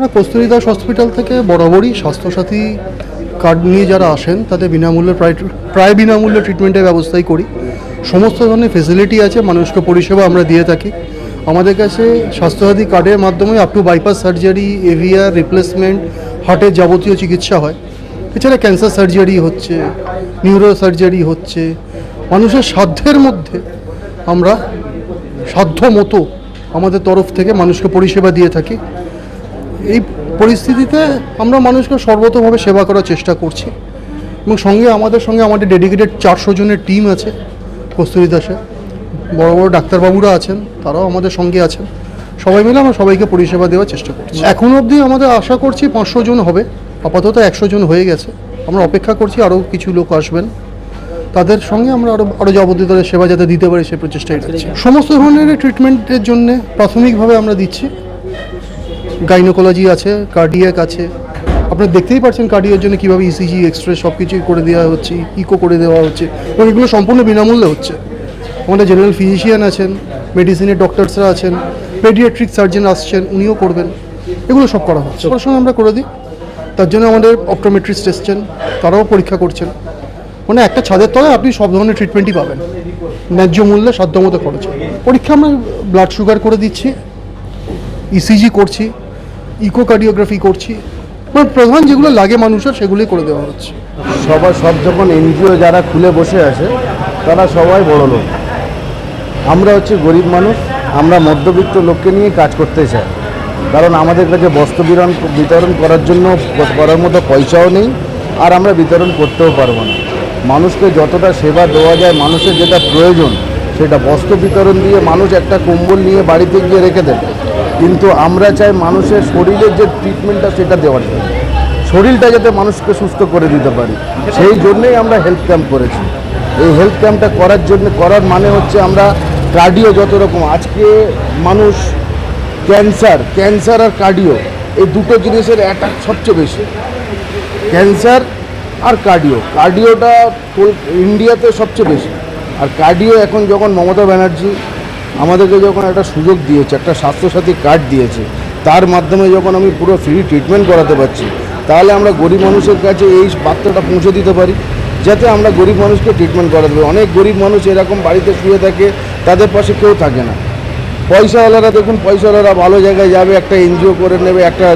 আমরা কস্তুরী দাস হসপিটাল থেকে বরাবরই স্বাস্থ্যসাথী কার্ড নিয়ে যারা আসেন, তাদের বিনামূল্যে প্রায় প্রায় বিনামূল্যে ট্রিটমেন্টের ব্যবস্থাই করি। সমস্ত ধরনের ফেসিলিটি আছে, মানুষকে পরিষেবা আমরা দিয়ে থাকি। আমাদের কাছে স্বাস্থ্যসাথী কার্ডের মাধ্যমে আপ টু বাইপাস সার্জারি এভিয়ার রিপ্লেসমেন্ট হার্টের যাবতীয় চিকিৎসা হয়। এছাড়া ক্যান্সার সার্জারি হচ্ছে নিউরো সার্জারি হচ্ছে। মানুষের সাধ্যের মধ্যে আমরা সাধ্য মতো আমাদের তরফ থেকে মানুষকে পরিষেবা দিয়ে থাকি। এই পরিস্থিতিতে আমরা মানুষকে সর্বতভাবে সেবা করার চেষ্টা করছি। এবং সঙ্গে আমাদের সঙ্গে আমাদের ডেডিকেটেড চারশো জনের টিম আছে কস্তুরী দাসে বড় বড় ডাক্তারবাবুরা আছেন তারাও আমাদের সঙ্গে আছেন। সবাই মিলে আমরা সবাইকে পরিষেবা দেওয়ার চেষ্টা করছি। এখন অবধি আমাদের আশা করছি পাঁচশো জন হবে আপাতত একশো জন হয়ে গেছে। আমরা অপেক্ষা করছি আরও কিছু লোক আসবেন। তাদের সঙ্গে আমরা আরও আরও যাবতীয় তাদের সেবা যাতে দিতে পারি সেই প্রচেষ্টাই রাখছি। সমস্ত ধরনের ট্রিটমেন্টের জন্য প্রাথমিকভাবে আমরা দিচ্ছি। গাইনোকোলজি আছে কার্ডিয়াক আছে। আপনারা দেখতেই পাচ্ছেন কার্ডিওর জন্য কীভাবে ইসিজি এক্সরে সব কিছুই করে দেওয়া হচ্ছে ইকো করে দেওয়া হচ্ছে এবং এগুলো সম্পূর্ণ বিনামূল্যে হচ্ছে। আমাদের জেনারেল ফিজিশিয়ান আছেন মেডিসিনের ডক্টরসরা আছেন পেডিয়াট্রিক সার্জন আসছেন উনিও করবেন। এগুলো সব করা হচ্ছে। সঙ্গে আমরা করে দিই। তার জন্য আমাদের অপটোমেট্রিস্ট এসছেন তারাও পরীক্ষা করছেন। মানে একটা ছাদের তলায় আপনি সব ধরনের ট্রিটমেন্টই পাবেন। ন্যায্য মূল্যে সাধ্যমতো খরচ। পরীক্ষা আমরা ব্লাড সুগার করে দিচ্ছি ইসিজি করছি। ইকোকার্ডিওগ্রাফি করছি। মানে প্রধান যেগুলো লাগে মানুষের, সেগুলোই করে দেওয়া হচ্ছে। সবাই সব যখন এনজিও যারা খুলে বসে আছে, তারা সবাই বড় লোক। আমরা হচ্ছে গরিব মানুষ, আমরা মধ্যবিত্ত লোককে নিয়ে কাজ করতে চাই। কারণ আমাদের কাছে বস্ত্র বিতরণ বিতরণ করার জন্য করার মতো পয়সাও নেই, আর আমরা বিতরণ করতেও পারব না। মানুষকে যতটা সেবা দেওয়া যায়, মানুষের যেটা প্রয়োজন সেটা বস্ত্র বিতরণ দিয়ে মানুষ একটা কম্বল নিয়ে বাড়িতে গিয়ে রেখে দেবে। কিন্তু আমরা চাই মানুষের শরীরের যে ট্রিটমেন্টটা সেটা দেওয়ার জন্য। শরীরটা যাতে মানুষকে সুস্থ করে দিতে পারি। সেই জন্যেই আমরা হেলথ ক্যাম্প করেছি। এই হেলথ ক্যাম্পটা করার জন্য, করার মানে হচ্ছে আমরা কার্ডিও যত রকম, আজকে মানুষ ক্যান্সার ক্যান্সার আর কার্ডিও এই দুটো জিনিসের অ্যাটাক সবচেয়ে বেশি। ক্যান্সার আর কার্ডিও কার্ডিওটা ইন্ডিয়াতে সবচেয়ে বেশি। আর কার্ডিও এখন যখন মমতা ব্যানার্জি আমাদেরকে যখন একটা সুযোগ দিয়েছে, একটা স্বাস্থ্যসাথী কার্ড দিয়েছে, তার মাধ্যমে যখন আমি পুরো ফ্রি ট্রিটমেন্ট করাতে পারছি, তাহলে আমরা গরিব মানুষের কাছে এই বার্তাটা পৌঁছে দিতে পারি, যাতে আমরা গরিব মানুষকে ট্রিটমেন্ট করাতে পারি। অনেক গরিব মানুষ এরকম বাড়িতে শুয়ে থাকে, তাদের পাশে কেউ থাকে না। পয়সাওয়ালারা দেখুন, পয়সাওয়ালারা ভালো জায়গায় যাবে, একটা এনজিও করে নেবে, একটা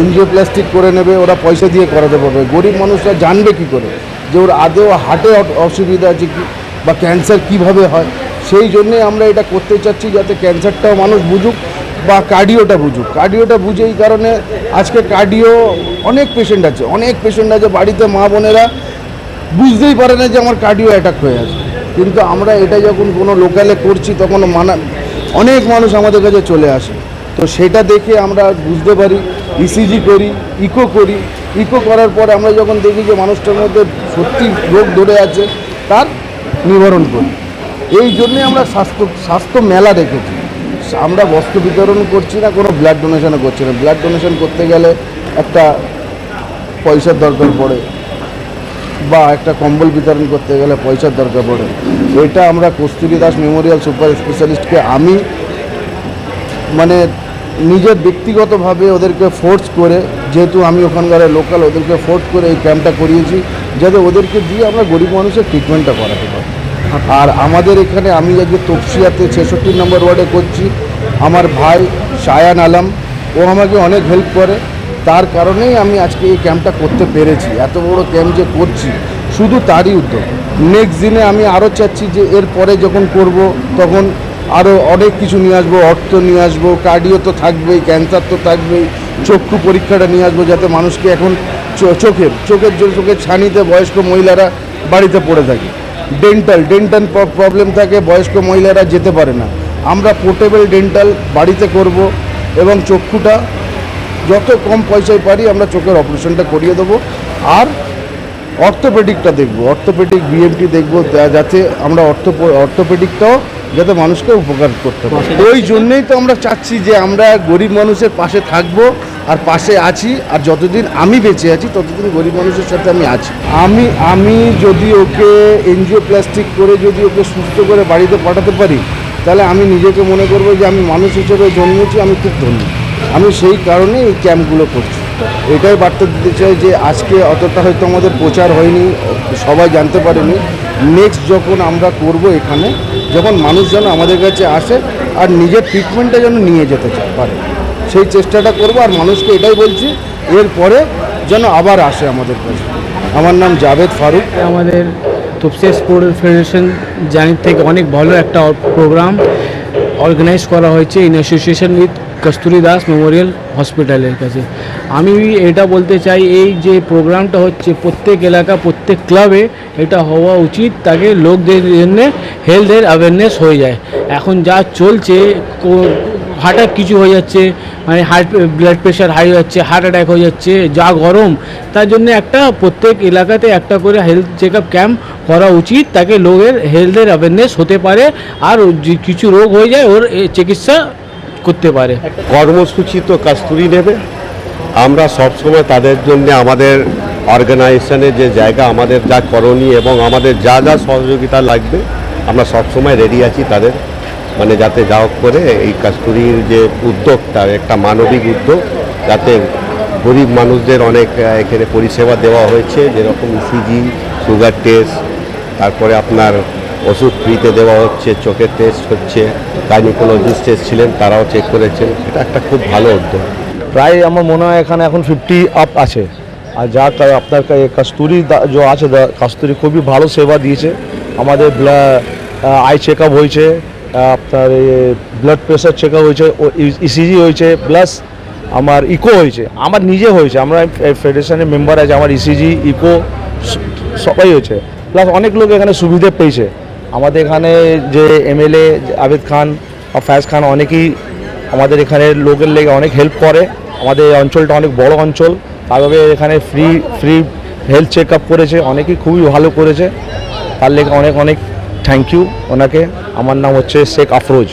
এনজিও প্লাস্টিক করে নেবে, ওরা পয়সা দিয়ে করাতে পারবে। গরিব মানুষরা জানবে কি করে? যে ওর আদেও হার্টে অসুবিধা আছে কি বা ক্যান্সার কীভাবে হয়? সেই জন্যে আমরা এটা করতে চাচ্ছি যাতে ক্যান্সারটাও মানুষ বুঝুক বা কার্ডিওটা বুঝুক। কার্ডিওটা বুঝে এই কারণে আজকে কার্ডিও অনেক পেশেন্ট আছে, অনেক পেশেন্ট আছে বাড়িতে মা বোনেরা। বুঝতেই পারে না যে আমার কার্ডিও অ্যাটাক হয়ে আছে। কিন্তু আমরা এটা যখন কোনো লোকালে করছি, তখন মানা অনেক মানুষ আমাদের কাছে চলে আসে। তো সেটা দেখে আমরা বুঝতে পারি ইসিজি করি ইকো করি। ইকো করার পরে আমরা যখন দেখি যে মানুষটার মধ্যে সত্যি রোগ ধরে আছে, তার নিবারণ করি এই জন্যে আমরা স্বাস্থ্য স্বাস্থ্য মেলা রেখেছি আমরা বস্ত্র বিতরণ করছি না, কোনো ব্লাড ডোনেশনও করছি না। ব্লাড ডোনেশন করতে গেলে একটা পয়সার দরকার পড়ে, বা একটা কম্বল বিতরণ করতে গেলে পয়সার দরকার পড়ে। এটা আমরা কস্তুরী দাস মেমোরিয়াল সুপার স্পেশালিস্টকে আমি মানে নিজের ব্যক্তিগতভাবে ওদেরকে ফোর্স করে, যেহেতু আমি ওখানকার লোকাল ওদেরকে ফোর্স করে এই ক্যাম্পটা করিয়েছি যাতে ওদেরকে দিয়ে আমরা গরিব মানুষের ট্রিটমেন্টটা করাতে পারি। আর আমাদের এখানে আমি আজকে তপসিয়াতে ছেষট্টি নম্বর ওয়ার্ডে করছি। আমার ভাই শায়ান আলম, ও আমাকে অনেক হেল্প করে। তার কারণেই আমি আজকে এই ক্যাম্পটা করতে পেরেছি। এত বড় ক্যাম্প যে করছি, শুধু তারই উদ্যোগ। নেক্সট দিনে আমি আরও চাচ্ছি যে এরপরে যখন করব, তখন আরও অনেক কিছু নিয়ে আসব। অর্থ নিয়ে আসব কার্ডিও তো থাকবেই ক্যান্সার তো থাকবেই, চক্ষু পরীক্ষাটা নিয়ে আসব, যাতে মানুষকে এখন চোখের চোখের চোখের ছানিতে বয়স্ক মহিলারা বাড়িতে পড়ে থাকে। ডেন্টাল ডেন্টাল প্রবলেম থাকে বয়স্ক মহিলারা যেতে পারে না। আমরা পোর্টেবল ডেন্টাল বাড়িতে করব এবং চক্ষুটা যত কম পয়সায় পারি আমরা চোখের অপারেশনটা করিয়ে দেবো। আর অর্থোপেডিকটা দেখব। অর্থোপেডিক বিএমটি দেখব যাতে আমরা অর্থ অর্থোপেডিকটাও যাতে মানুষকে উপকার করতে পারি। ওই জন্যেই তো আমরা চাচ্ছি যে আমরা গরিব মানুষের পাশে থাকব। আর পাশে আছি, আর যতদিন আমি বেঁচে আছি, ততদিন গরিব মানুষের সাথে আমি আছি। আমি আমি যদি ওকে এনজিও প্লাস্টিক করে যদি ওকে সুস্থ করে বাড়িতে পাঠাতে পারি, তাহলে আমি নিজেকে মনে করব যে আমি মানুষ হিসেবে জন্মেছি, আমি খুব ধন্য আমি সেই কারণে এই ক্যাম্পগুলো করছি। এটাই বার্তা দিতে চাই যে আজকে অতটা হয়তো আমাদের প্রচার হয়নি, সবাই জানতে পারেনি। নেক্সট যখন আমরা করব এখানে, যখন মানুষ যেন আমাদের কাছে আসে, আর নিজের ট্রিটমেন্টটা যেন নিয়ে যেতে পারে। সেই চেষ্টাটা করব আর মানুষকে এটাই বলছি, এরপরে যেন আবার আসে আমাদের কাছে। আমার নাম জাভেদ ফারুক। আমাদের তোপসে স্পোর্ট ফেডারেশন জানির থেকে অনেক ভালো একটা প্রোগ্রাম অর্গানাইজ করা হয়েছে in association with kasuri Das Memorial হসপিটালের কাছে। আমি এটা বলতে চাই, এই যে প্রোগ্রামটা হচ্ছে প্রত্যেক এলাকা, প্রত্যেক ক্লাবে এটা হওয়া উচিত, তাকে লোকদের জন্য হেলথের অ্যাওয়ারনেস হয়ে যায়। এখন যা চলছে হঠাৎ কিছু হয়ে যাচ্ছে মানে হার্ট ব্লাড প্রেশার হাই হয়ে যাচ্ছে হার্ট অ্যাটাক হয়ে যাচ্ছে, যা গরম। তার জন্য একটা প্রত্যেক এলাকাতে একটা করে হেলথ চেক আপ ক্যাম্প করা উচিত, তাকে লোকের হেলথের অ্যাওয়ারনেস হতে পারে, আর কিছু রোগ হয়ে যায়, ওর চিকিৎসা করতে পারে। কর্মসূচি তো কাস্তুরি নেবে। আমরা সবসময় তাদের জন্য আমাদের অর্গানাইজেশনের যে জায়গা, আমাদের যা করণীয় এবং আমাদের যা যা সহযোগিতা লাগবে, আমরা সবসময় রেডি আছি তাদের মানে যাতে যা করে এই কাস্তুরির যে উদ্যোগটা একটা মানবিক উদ্যোগ, যাতে গরিব মানুষদের অনেক এখানে পরিষেবা দেওয়া হয়েছে, যেরকম ইসিজি সুগার টেস্ট তারপরে আপনার ওষুধ ফ্রিতে দেওয়া হচ্ছে, চোখের টেস্ট হচ্ছে গাইনিকোলজিস্ট টেস্ট ছিলেন, তারাও চেক করেছেন, এটা একটা খুব ভালো উদ্যোগ। প্রায় আমার মনে হয় এখানে এখন ফিফটি আপ আছে। আর যা আপনার কস্তুরি যে আছে কস্তুরি খুবই ভালো সেবা দিয়েছে। আমাদের আই চেক আপ হয়েছে। আপনার ব্লাড প্রেশার চেক হয়েছে ইসিজি হয়েছে প্লাস আমার ইকো হয়েছে। আমার নিজে হয়েছে, আমরা ফেডারেশনের মেম্বার আছে, আমার ইসিজি ইকো সবাই হয়েছে। প্লাস অনেক লোক এখানে সুবিধে পেয়েছে। আমাদের এখানে যে এমএলএ আবেদ খান বা ফ্যাজ খান অনেকেই আমাদের এখানে লোকের লেগে অনেক হেল্প করে। আমাদের অঞ্চলটা অনেক বড় অঞ্চল তারভাবে এখানে free free health check up করেছে। অনেকেই খুবই ভালো করেছে। তার লেগে অনেক অনেক থ্যাংক ইউ ওনাকে। আমার নাম হচ্ছে শেখ আফরোজ।